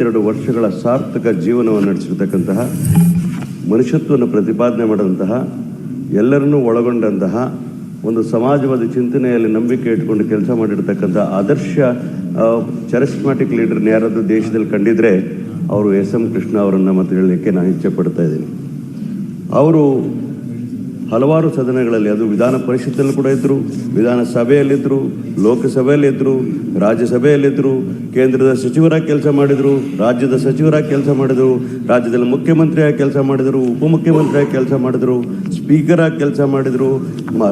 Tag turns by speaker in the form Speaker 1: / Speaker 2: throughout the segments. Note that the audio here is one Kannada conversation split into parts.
Speaker 1: ಎರಡು ವರ್ಷಗಳ ಸಾರ್ಥಕ ಜೀವನವನ್ನು ನಡೆಸಿರ್ತಕ್ಕಂತಹ, ಮನುಷ್ಯತ್ವವನ್ನು ಪ್ರತಿಪಾದನೆ ಮಾಡಿದಂತಹ, ಎಲ್ಲರನ್ನೂ ಒಳಗೊಂಡಂತಹ ಒಂದು ಸಮಾಜವಾದಿ ಚಿಂತನೆಯಲ್ಲಿ ನಂಬಿಕೆ ಇಟ್ಕೊಂಡು ಕೆಲಸ ಮಾಡಿರ್ತಕ್ಕಂಥ ಆದರ್ಶ ಚರಿಸ್ಮ್ಯಾಟಿಕ್ ಲೀಡರ್ನ ಯಾರಾದರೂ ದೇಶದಲ್ಲಿ ಕಂಡಿದ್ರೆ ಅವರು ಎಸ್ ಎಂ ಕೃಷ್ಣ ಅವರನ್ನು ಮತ್ತೆ ಹೇಳಲಿಕ್ಕೆ ನಾನು ಇಚ್ಛೆ ಪಡ್ತಾ ಇದ್ದೀನಿ. ಅವರು ಹಲವಾರು ಸದನಗಳಲ್ಲಿ ಅದು ವಿಧಾನ ಪರಿಷತ್ತಲ್ಲಿ ಕೂಡ ಇದ್ದರು ವಿಧಾನಸಭೆಯಲ್ಲಿದ್ದರು ಲೋಕಸಭೆಯಲ್ಲಿದ್ದರು ರಾಜ್ಯಸಭೆಯಲ್ಲಿದ್ದರು ಕೇಂದ್ರದ ಸಚಿವರಾಗಿ ಕೆಲಸ ಮಾಡಿದರು, ರಾಜ್ಯದ ಸಚಿವರಾಗಿ ಕೆಲಸ ಮಾಡಿದರು, ರಾಜ್ಯದಲ್ಲಿ ಮುಖ್ಯಮಂತ್ರಿಯಾಗಿ ಕೆಲಸ ಮಾಡಿದರು, ಉಪಮುಖ್ಯಮಂತ್ರಿಯಾಗಿ ಕೆಲಸ ಮಾಡಿದರು, ಸ್ಪೀಕರಾಗಿ ಕೆಲಸ ಮಾಡಿದರು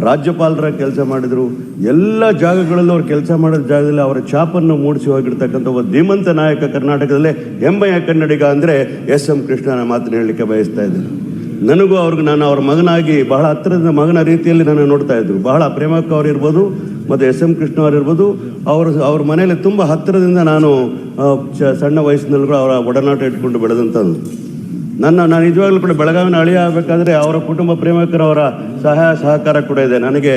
Speaker 1: ರಾಜ್ಯಪಾಲರಾಗಿ ಕೆಲಸ ಮಾಡಿದರು, ಎಲ್ಲ ಜಾಗಗಳಲ್ಲೂ ಅವ್ರು ಕೆಲಸ ಮಾಡಿದ ಜಾಗದಲ್ಲಿ ಅವರ ಛಾಪನ್ನು ಮೂಡಿಸಿ ಹೋಗಿರ್ತಕ್ಕಂಥ ಒಬ್ಬ ಧೀಮಂತ ನಾಯಕ ಕರ್ನಾಟಕದಲ್ಲೇ ಹೆಮ್ಮೆಯ ಕನ್ನಡಿಗ ಅಂದರೆ ಎಸ್ ಎಂ ಕೃಷ್ಣನ ಮಾತನ್ನು ಹೇಳಲಿಕ್ಕೆ ಬಯಸ್ತಾ ಇದ್ದೀನಿ. ನನಗೂ ಅವ್ರಿಗೆ ನಾನು ಅವ್ರ ಮಗನಾಗಿ ಬಹಳ ಹತ್ತಿರದ ಮಗನ ರೀತಿಯಲ್ಲಿ ನಾನು ನೋಡ್ತಾ ಇದ್ರು. ಬಹಳ ಪ್ರೇಮಕ್ಕ ಅವ್ರು ಇರ್ಬೋದು, ಮತ್ತು ಎಸ್ ಎಂ ಕೃಷ್ಣ ಅವ್ರು ಇರ್ಬೋದು. ಅವ್ರ ಅವ್ರ ಮನೆಯಲ್ಲಿ ತುಂಬ ಹತ್ತಿರದಿಂದ ನಾನು ಸಣ್ಣ ವಯಸ್ಸಿನಲ್ಲಿ ಅವರ ಒಡನಾಟ ಇಟ್ಕೊಂಡು ಬೆಳೆದಂಥದ್ದು. ನನ್ನ, ನಾನು ನಿಜವಾಗ್ಲೂ ಕೂಡ ಬೆಳಗಾವಿನ ಅಳಿಯ ಆಗಬೇಕಾದ್ರೆ ಅವರ ಕುಟುಂಬ ಪ್ರೇಮಿಕರವರ ಸಹಾಯ, ಸಹಕಾರ ಕೂಡ ಇದೆ. ನನಗೆ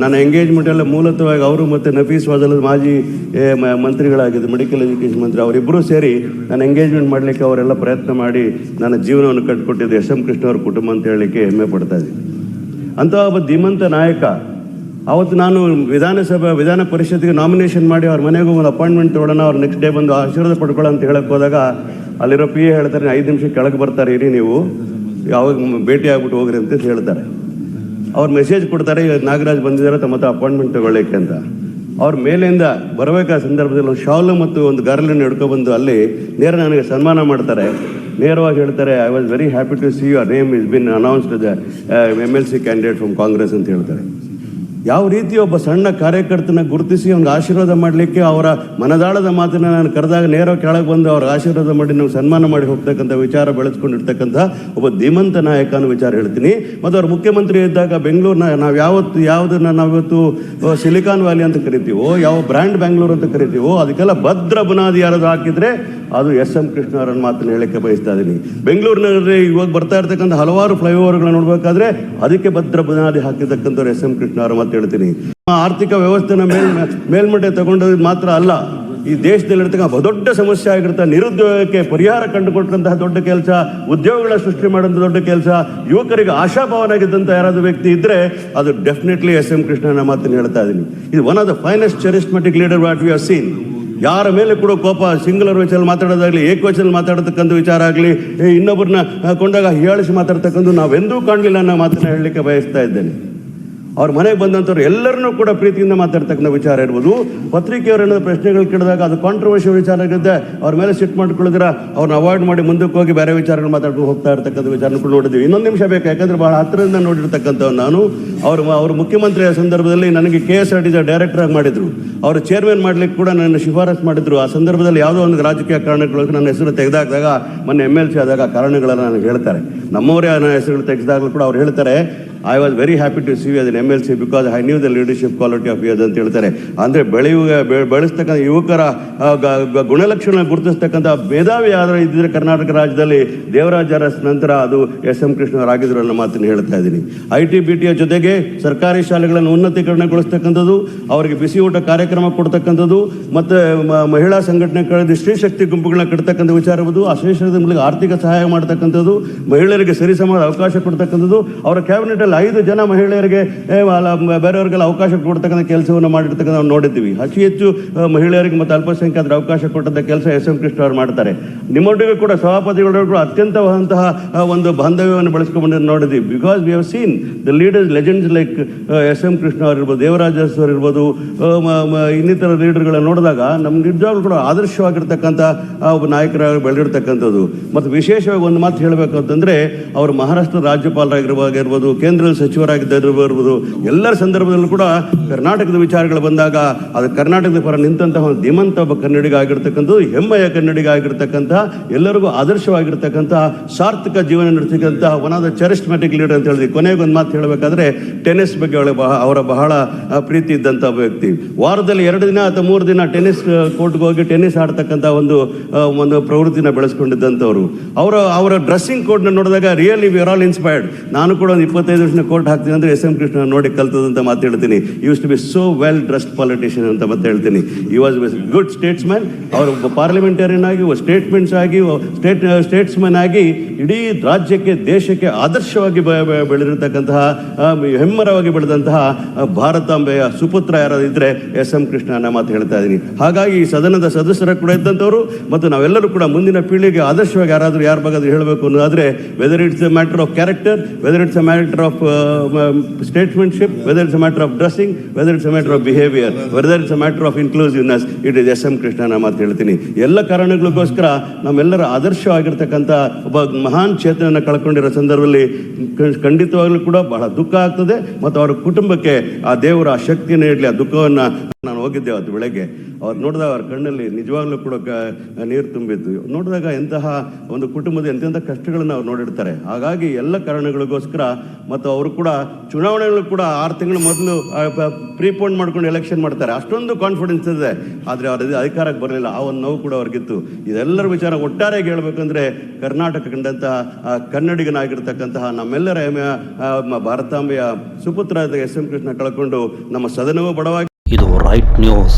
Speaker 1: ನನ್ನ ಎಂಗೇಜ್ಮೆಂಟ್ ಎಲ್ಲ ಮೂಲತಃವಾಗಿ ಅವರು ಮತ್ತು ನಫೀಸ್ ವಾಜಲ್ ಮಾಜಿ ಮಂತ್ರಿಗಳಾಗಿದ್ದು ಮೆಡಿಕಲ್ ಎಜುಕೇಷನ್ ಮಂತ್ರಿ ಅವರಿಬ್ಬರೂ ಸೇರಿ ನಾನು ಎಂಗೇಜ್ಮೆಂಟ್ ಮಾಡಲಿಕ್ಕೆ ಅವರೆಲ್ಲ ಪ್ರಯತ್ನ ಮಾಡಿ ನನ್ನ ಜೀವನವನ್ನು ಕಟ್ಟಿಕೊಟ್ಟಿದ್ದು ಎಸ್ ಎಂ ಕೃಷ್ಣ ಅವರ ಕುಟುಂಬ ಅಂತ ಹೇಳಲಿಕ್ಕೆ ಹೆಮ್ಮೆ ಪಡ್ತಾ ಇದ್ದೀನಿ. ಅಂತಹ ಒಬ್ಬ ಧೀಮಂತ ನಾಯಕ ಅವತ್ತು ನಾನು ವಿಧಾನಸಭೆ, ವಿಧಾನ ಪರಿಷತ್ಗೆ ನಾಮಿನೇಷನ್ ಮಾಡಿ ಅವ್ರ ಮನೆಗೆ ಒಂದು ಅಪಾಯಿಂಟ್ಮೆಂಟ್ ತೊಗೊಳೋಣ, ಅವ್ರು ನೆಕ್ಸ್ಟ್ ಡೇ ಬಂದು ಆಶೀರ್ವಾದ ಪಡ್ಕೊಳ್ಳೋ ಅಂತ ಹೇಳಕ್ಕೆ ಹೋದಾಗ ಅಲ್ಲಿರೋ ಪಿ ಎ ಹೇಳ್ತಾರೆ, ಐದು ನಿಮಿಷ ಕೆಳಗೆ ಬರ್ತಾರೆ, ಇರಿ ನೀವು. ಯಾವಾಗ ಭೇಟಿ ಆಗ್ಬಿಟ್ಟು ಹೋಗ್ರಿ ಅಂತ ಹೇಳ್ತಾರೆ. ಅವ್ರು ಮೆಸೇಜ್ ಕೊಡ್ತಾರೆ "ಈಗ ನಾಗರಾಜ್ ಬಂದಿದ್ದಾರೆ, ತಮ್ಮ ಹತ್ರ ಅಪಾಯಿಂಟ್ಮೆಂಟ್ ತೊಗೊಳ್ಳಿಕ್ಕೆ ಅಂತ. ಅವ್ರ ಮೇಲಿಂದ ಬರಬೇಕಾದ ಸಂದರ್ಭದಲ್ಲಿ ಒಂದು ಶಾಲು ಮತ್ತು ಒಂದು ಗಾರ್ಲನ್ನು ಹಿಡ್ಕೊಬಂದು ಅಲ್ಲಿ ನೇರ ನನಗೆ ಸನ್ಮಾನ ಮಾಡ್ತಾರೆ. ನೇರವಾಗಿ ಹೇಳ್ತಾರೆ I was very happy to see your name is been announced M L C candidate from Congress ಅಂತ ಹೇಳ್ತಾರೆ. ಯಾವ ರೀತಿ ಒಬ್ಬ ಸಣ್ಣ ಕಾರ್ಯಕರ್ತನ ಗುರುತಿಸಿ ಅವ್ನಿಗೆ ಆಶೀರ್ವಾದ ಮಾಡಲಿಕ್ಕೆ ಅವರ ಮನದಾಳದ ಮಾತನ್ನು ನಾನು ಕರೆದಾಗ ನೇರ ಕೆಳಗೆ ಬಂದು ಅವ್ರ ಆಶೀರ್ವಾದ ಮಾಡಿ ನಾವು ಸನ್ಮಾನ ಮಾಡಿ ಹೋಗ್ತಕ್ಕಂಥ ವಿಚಾರ ಬೆಳೆಸ್ಕೊಂಡಿರ್ತಕ್ಕಂಥ ಒಬ್ಬ ಧೀಮಂತ ನಾಯಕ ಅನ್ನೋ ವಿಚಾರ ಹೇಳ್ತೀನಿ. ಮತ್ತು ಅವ್ರು ಮುಖ್ಯಮಂತ್ರಿ ಇದ್ದಾಗ ಬೆಂಗಳೂರಿನ ನಾವು ಯಾವತ್ತು ಯಾವುದನ್ನು ನಾವಿವತ್ತು ಸಿಲಿಕಾನ್ ವ್ಯಾಲಿ ಅಂತ ಕರಿತೀವೋ, ಯಾವ ಬ್ರ್ಯಾಂಡ್ ಬೆಂಗಳೂರು ಅಂತ ಕರಿತೀವೋ, ಅದಕ್ಕೆಲ್ಲ ಭದ್ರ ಬುನಾದಿ ಯಾರಾದ್ರು ಹಾಕಿದ್ರೆ ಅದು ಎಸ್ ಎಂ ಕೃಷ್ಣ ಮಾತ್ರ ಹೇಳಕ್ಕೆ ಬಯಸ್ತಾ ಇದ್ದೀನಿ. ಬೆಂಗಳೂರಿನಲ್ಲಿ ಇವಾಗ ಬರ್ತಾ ಇರ್ತಕ್ಕಂಥ ಹಲವಾರು ಫ್ಲೈಓವರ್ಗಳನ್ನ ನೋಡಬೇಕಾದ್ರೆ ಅದಕ್ಕೆ ಭದ್ರ ಬುನಾದಿ ಹಾಕಿರ್ತಕ್ಕಂಥವ್ರು ಎಸ್ ಎಂ ಕೃಷ್ಣ ಅವರ ಮಾತು ಹೇಳ್ತೀನಿ ಆರ್ಥಿಕ ವ್ಯವಸ್ಥೆನ ಮೇಲ್ ಮೇಲ್ಮಟ್ಟೆ ತಗೊಂಡೋದ್ ಮಾತ್ರ ಅಲ್ಲ, ಈ ದೇಶದಲ್ಲಿರ್ತಕ್ಕಂಥ ಬಹುದೊಡ್ಡ ಸಮಸ್ಯೆ ಆಗಿರ್ತಾ ನಿರುದ್ಯೋಗಕ್ಕೆ ಪರಿಹಾರ ಕಂಡುಕೊಟ್ಟಂತಹ ದೊಡ್ಡ ಕೆಲಸ, ಉದ್ಯೋಗಗಳ ಸೃಷ್ಟಿ ಮಾಡೋಂಥ ದೊಡ್ಡ ಕೆಲಸ, ಯುವಕರಿಗೆ ಆಶಾಭಾವನಾಗಿದ್ದಂಥ ಯಾರಾದರೂ ವ್ಯಕ್ತಿ ಇದ್ದರೆ ಅದು ಡೆಫಿನೆಟ್ಲಿ ಎಸ್ ಎಂ ಕೃಷ್ಣನ ಮಾತನ್ನು ಹೇಳ್ತಾ ಇದ್ದೀನಿ. ಇದು one of the finest charismatic leader what we have seen ಯಾರ ಮೇಲೆ ಕೂಡ ಕೋಪ ಸಿಂಗುಲರ್ ವಚನಲ್ಲಿ ಮಾತಾಡೋದಾಗ್ಲಿ ಏಕವಚನಲ್ಲಿ ಮಾತಾಡತಕ್ಕಂಥ ವಿಚಾರ ಆಗಲಿ ಇನ್ನೊಬ್ಬರನ್ನ ಕೊಂಡಾಗ ಹೇಳಿಸಿ ಮಾತಾಡ್ತಕ್ಕಂಥ ನಾವೆಂದೂ ಕಾಣಲಿಲ್ಲ ಅನ್ನೋ ಮಾತನ್ನ ಹೇಳಲಿಕ್ಕೆ ಬಯಸ್ತಾ ಇದ್ದೇನೆ. ಅವ್ರ ಮನೆಗೆ ಬಂದಂಥವ್ರು ಎಲ್ಲರನ್ನೂ ಕೂಡ ಪ್ರೀತಿಯಿಂದ ಮಾತಾಡ್ತಕ್ಕಂಥ ವಿಚಾರ ಇರ್ಬೋದು. ಪತ್ರಿಕೆಯವರೇನಾದ್ರು ಪ್ರಶ್ನೆಗಳು ಕೇಳಿದಾಗ ಅದು ಕಾಂಟ್ರವರ್ಷಿಯಲ್ ವಿಚಾರ ಆಗುತ್ತೆ ಅವ್ರ ಮೇಲೆ ಸಿಟ್ ಮಾಡ್ಕೊಳ್ಳಿದ್ರೆ? ಅವ್ರನ್ನ ಅವಾಯ್ಡ್ ಮಾಡಿ ಮುಂದಕ್ಕೆ ಹೋಗಿ ಬೇರೆ ವಿಚಾರಗಳು ಮಾತಾಡ್ಕೊಂಡು ಹೋಗ್ತಾ ಇರ್ತಕ್ಕಂಥ ವಿಚಾರನ ಕೂಡ ನೋಡಿದ್ವಿ ಇನ್ನೊಂದು ನಿಮಿಷ ಬೇಕು, ಯಾಕಂದ್ರೆ ಬಹಳ ಹತ್ತಿರದಿಂದ ನೋಡಿರ್ತಕ್ಕಂಥವ್ರು ನಾನು. ಅವರು ಅವರು ಮುಖ್ಯಮಂತ್ರಿಯ ಸಂದರ್ಭದಲ್ಲಿ ನನಗೆ K S R T director ಆಗಿ ಮಾಡಿದ್ರು. ಅವರು ಚೇರ್ಮನ್ ಮಾಡಲಿಕ್ಕೆ ಕೂಡ ನನ್ನ ಶಿಫಾರಸು ಮಾಡಿದ್ರು. ಆ ಸಂದರ್ಭದಲ್ಲಿ ಯಾವುದೋ ಒಂದು ರಾಜಕೀಯ ಕಾರಣಗಳು ನನ್ನ ಹೆಸರು ತೆಗೆದಾಕಿದಾಗ ಮೊನ್ನೆ ಎಂ ಎಲ್ ಸಿ ಆದಾಗ ಕಾರಣಗಳನ್ನು ನನಗೆ ಹೇಳ್ತಾರೆ. ನಮ್ಮವರೇ ನನ್ನ ಹೆಸರುಗಳು ತೆಗೆದಾಗಲೂ ಕೂಡ ಅವ್ರು ಹೇಳ್ತಾರೆ. I was very happy to see us M L C because I knew the leadership quality of us ಅಂತ ಹೇಳ್ತಾರೆ. ಅಂದರೆ ಬೆಳೆಯುವ ಬೆಳೆಸ್ತಕ್ಕಂಥ ಯುವಕರ ಗುಣಲಕ್ಷಣ ಗುರುತಿಸ್ತಕ್ಕಂಥ ಮೇಧಾವಿ ಆದರೆ ಇದ್ದರೆ ಕರ್ನಾಟಕ ರಾಜ್ಯದಲ್ಲಿ ದೇವರಾಜ ಅರಸ್ ನಂತರ ಅದು ಎಸ್ ಎಂ ಕೃಷ್ಣ ಅವರಾಗಿದ್ರು ಅನ್ನೋ ಮಾತನ್ನು ಹೇಳ್ತಾ ಇದ್ದೀನಿ. ಐ ಟಿ ಬಿ ಟಿಯ ಜೊತೆಗೆ ಸರ್ಕಾರಿ ಶಾಲೆಗಳನ್ನು ಉನ್ನತೀಕರಣಗೊಳಿಸ್ತಕ್ಕಂಥದ್ದು, ಅವರಿಗೆ ಬಿಸಿ ಊಟ ಕಾರ್ಯಕ್ರಮ ಕೊಡ್ತಕ್ಕಂಥದ್ದು, ಮತ್ತು ಮಹಿಳಾ ಸಂಘಟನೆಗಳ ಸ್ತ್ರೀ ಶಕ್ತಿ ಗುಂಪುಗಳನ್ನ ಕಟ್ತಕ್ಕಂಥ ವಿಚಾರ ಇರ್ಬೋದು ಆ ಮೂಲಕ ಆರ್ಥಿಕ ಸಹಾಯ ಮಾಡ್ತಕ್ಕಂಥದ್ದು, ಮಹಿಳೆಯರಿಗೆ ಸರಿಸಮಾನ ಅವಕಾಶ ಕೊಡ್ತಕ್ಕಂಥದ್ದು, ಅವರ ಕ್ಯಾಬಿನೆಟಲ್ಲಿ ಐದು ಜನ ಮಹಿಳೆಯರಿಗೆ ಬೇರೆಯವರಿಗೆಲ್ಲ ಅವಕಾಶ ಕೊಡ್ತಕ್ಕಂಥ ಕೆಲಸವನ್ನು ಮಾಡಿರ್ತಕ್ಕಂಥ ನಾವು ನೋಡಿದ್ದೀವಿ. ಅತಿ ಹೆಚ್ಚು ಮಹಿಳೆಯರಿಗೆ ಮತ್ತು ಅಲ್ಪಸಂಖ್ಯಾತರ ಅವಕಾಶ ಕೊಟ್ಟಂಥ ಕೆಲಸ ಎಸ್ ಎಂ ಕೃಷ್ಣ ಅವರು ಮಾಡ್ತಾರೆ. ನಿಮ್ಮೊಟ್ಟಿಗೆ ಕೂಡ ಸಭಾಪತಿಗಳೊಟ್ಟಿಗೆ ಕೂಡ ಅತ್ಯಂತವಾದಂತಹ ಒಂದು ಬಾಂಧವ್ಯವನ್ನು ಬೆಳೆಸ್ಕೊಂಡು ನೋಡಿದ್ದೀವಿ. Because we have seen the leaders legends like S M Krishna ಅವರು ಇರ್ಬೋದು, ದೇವರಾಜ ಅರಸು ಅವರು ಇರ್ಬೋದು ಇನ್ನಿತರ ಲೀಡರ್ಗಳನ್ನ ನೋಡಿದಾಗ ನಮ್ಗೆ ನಿಜವಾಗ್ಲೂ ಕೂಡ ಆದರ್ಶವಾಗಿರ್ತಕ್ಕಂಥ ಒಬ್ಬ ನಾಯಕರಾಗಿ ಬೆಳೆದಿರ್ತಕ್ಕಂಥದ್ದು. ಮತ್ತು ವಿಶೇಷವಾಗಿ ಒಂದು ಮಾತು ಹೇಳಬೇಕು ಅಂತಂದರೆ, ಅವರು ಮಹಾರಾಷ್ಟ್ರ ರಾಜ್ಯಪಾಲರಾಗಿರುವಾಗಿರ್ಬೋದು ಕೇಂದ್ರದ ಬರುವುದು ಎಲ್ಲರ ಸಂದರ್ಭದಲ್ಲೂ ಕೂಡ ಕರ್ನಾಟಕದ ವಿಚಾರಗಳು ಬಂದಾಗ ಅದು ಕರ್ನಾಟಕದ ಪರ ನಿಂತಹ ಧೀಮಂತ ಒಬ್ಬ ಕನ್ನಡಿಗ ಆಗಿರ್ತಕ್ಕಂಥದ್ದು ಹೆಮ್ಮೆಯ ಕನ್ನಡಿಗ ಆಗಿರ್ತಕ್ಕಂಥ ಎಲ್ಲರಿಗೂ ಆದರ್ಶವಾಗಿರ್ತಕ್ಕಂಥ ಸಾರ್ಥಕ ಜೀವನ ನಡೆಸಿದಂತಹ one of the charismatic leader ಅಂತ ಹೇಳಿದ್ವಿ ಕೊನೆಗೊಂದು ಮಾತು ಹೇಳಬೇಕಾದ್ರೆ ಟೆನಿಸ್ ಬಗ್ಗೆ ಅವರ ಬಹಳ ಪ್ರೀತಿ ಇದ್ದಂಥ ವ್ಯಕ್ತಿ. ವಾರದಲ್ಲಿ ಎರಡು ದಿನ ಅಥವಾ ಮೂರು ದಿನ ಟೆನ್ನಿಸ್ ಕೋರ್ಟ್ಗೆ ಹೋಗಿ ಟೆನಿಸ್ ಆಡ್ತಕ್ಕಂಥ ಒಂದು ಒಂದು ಪ್ರವೃತ್ತಿನ ಬೆಳೆಸ್ಕೊಂಡಿದ್ದಂಥವ್ರು. ಅವರ ಅವರ ಡ್ರೆಸ್ಸಿಂಗ್ ಕೋಡ್ನ ನೋಡಿದಾಗ ರಿಯಲಿ ವಿರ್ ಆಲ್ ಇನ್ಸ್ಪೈರ್ಡ್ ನಾನು ಕೂಡ ಒಂದು ಇಪ್ಪತ್ತೈದು ಕೃಷ್ಣ ಕೋರ್ಟ್ ಹಾಕ್ತೀನಿ ಅಂದರೆ ಎಸ್ ಎಂ ಕೃಷ್ಣ ನೋಡಿ ಕಲ್ತದಂತ ಮಾತು ಹೇಳ್ತೀನಿ. Used to be so well dressed politician ಅಂತ ಮತ್ತೆ ಹೇಳ್ತೀನಿ. ಈ ವಾಸ್ ಗುಡ್ ಸ್ಟೇಟ್ಸ್ಮನ್ ಅವರು ಒಬ್ಬ ಪಾರ್ಲಿಮೆಂಟೇರಿಯನ್ ಆಗಿ ಸ್ಟೇಟ್ಮೆಂಟ್ಸ್ ಆಗಿ ಸ್ಟೇಟ್ ಸ್ಟೇಟ್ಸ್ಮನ್ ಆಗಿ ಇಡೀ ರಾಜ್ಯಕ್ಕೆ, ದೇಶಕ್ಕೆ ಆದರ್ಶವಾಗಿ ಬೆಳೆದಿರತಕ್ಕಂತಹ ಹೆಮ್ಮರವಾಗಿ ಬೆಳೆದಂತಹ ಭಾರತಾಂಬೆಯ ಸುಪುತ್ರ ಯಾರಾದ್ರು ಇದ್ರೆ ಎಸ್ ಎಂ ಕೃಷ್ಣ ಅನ್ನೋ ಮಾತು ಹೇಳ್ತಾ ಇದ್ದೀನಿ. ಹಾಗಾಗಿ ಈ ಸದನದ ಸದಸ್ಯರ ಕೂಡ ಇದ್ದಂಥವ್ರು ಮತ್ತು ನಾವೆಲ್ಲರೂ ಕೂಡ ಮುಂದಿನ ಪೀಳಿಗೆ ಆದರ್ಶವಾಗಿ ಯಾರಾದರೂ ಯಾರ ಬಗ್ಗೆ ಹೇಳಬೇಕು ಅನ್ನೋದಾದ್ರೆ whether it's a matter of character whether it's a matter of statesmanship whether it's a matter of dressing whether it's a matter of behaviour whether it's a matter of inclusiveness it is S M Krishna ಅನ್ನೋ ಮಾತು ಹೇಳ್ತೀನಿ. ಎಲ್ಲ ಕಾರಣಗಳಿಗೋಸ್ಕರ ನಮ್ಮೆಲ್ಲರ ಆದರ್ಶವಾಗಿರ್ತಕ್ಕಂಥ ಒಬ್ಬ ಮಹಾನ್ ಚೇತನನ್ನು ಕಳ್ಕೊಂಡಿರೋ ಸಂದರ್ಭದಲ್ಲಿ ಖಂಡಿತವಾಗ್ಲೂ ಕೂಡ ಬಹಳ ದುಃಖ ಆಗ್ತದೆ. ಮತ್ತು ಅವರ ಕುಟುಂಬಕ್ಕೆ ಆ ದೇವರ ಆ ಶಕ್ತಿಯನ್ನು ನೀಡಲಿ, ಆ ದುಃಖವನ್ನು ನಾನು ಅದು ಬೆಳಗ್ಗೆ. ಅವ್ರು ನೋಡಿದಾಗ ಅವ್ರ ಕಣ್ಣಲ್ಲಿ ನಿಜವಾಗ್ಲೂ ಕೂಡ ನೀರು ತುಂಬಿತ್ತು ನೋಡಿದಾಗ ಎಂತಹ ಒಂದು ಕುಟುಂಬದ ಎಂತೆಂಥ ಕಷ್ಟಗಳನ್ನು ಅವ್ರು ನೋಡಿರ್ತಾರೆ. ಹಾಗಾಗಿ ಎಲ್ಲ ಕಾರಣಗಳಿಗೋಸ್ಕರ ಮತ್ತು ಅವರು ಕೂಡ ಚುನಾವಣೆಗಳು ಕೂಡ ಆರು ತಿಂಗಳ ಮೊದಲು ಪ್ರೀಪೋನ್ ಮಾಡ್ಕೊಂಡು ಎಲೆಕ್ಷನ್ ಮಾಡ್ತಾರೆ. ಅಷ್ಟೊಂದು ಕಾನ್ಫಿಡೆನ್ಸ್ ಇದೆ. ಆದರೆ ಅವ್ರ ಅಧಿಕಾರಕ್ಕೆ ಬರಲಿಲ್ಲ. ಆ ಒಂದು ನೋವು ಕೂಡ ಅವ್ರಿಗಿತ್ತು. ಇದೆಲ್ಲರ ವಿಚಾರ ಒಟ್ಟಾರೆ ಹೇಳಬೇಕಂದ್ರೆ ಕರ್ನಾಟಕ ಕಂಡಂತಹ ಕನ್ನಡಿಗನಾಗಿರ್ತಕ್ಕಂತಹ ನಮ್ಮೆಲ್ಲರ ಹೆಮ್ಮೆಯ ಭಾರತಾಂಬೆಯ ಸುಪುತ್ರ ಎಸ್ ಎಂ ಕೃಷ್ಣ ಕಳ್ಕೊಂಡು ನಮ್ಮ ಸದನವೂ ಬಡವಾಗಿ
Speaker 2: ಇದು ರೈಟ್ ನ್ಯೂಸ್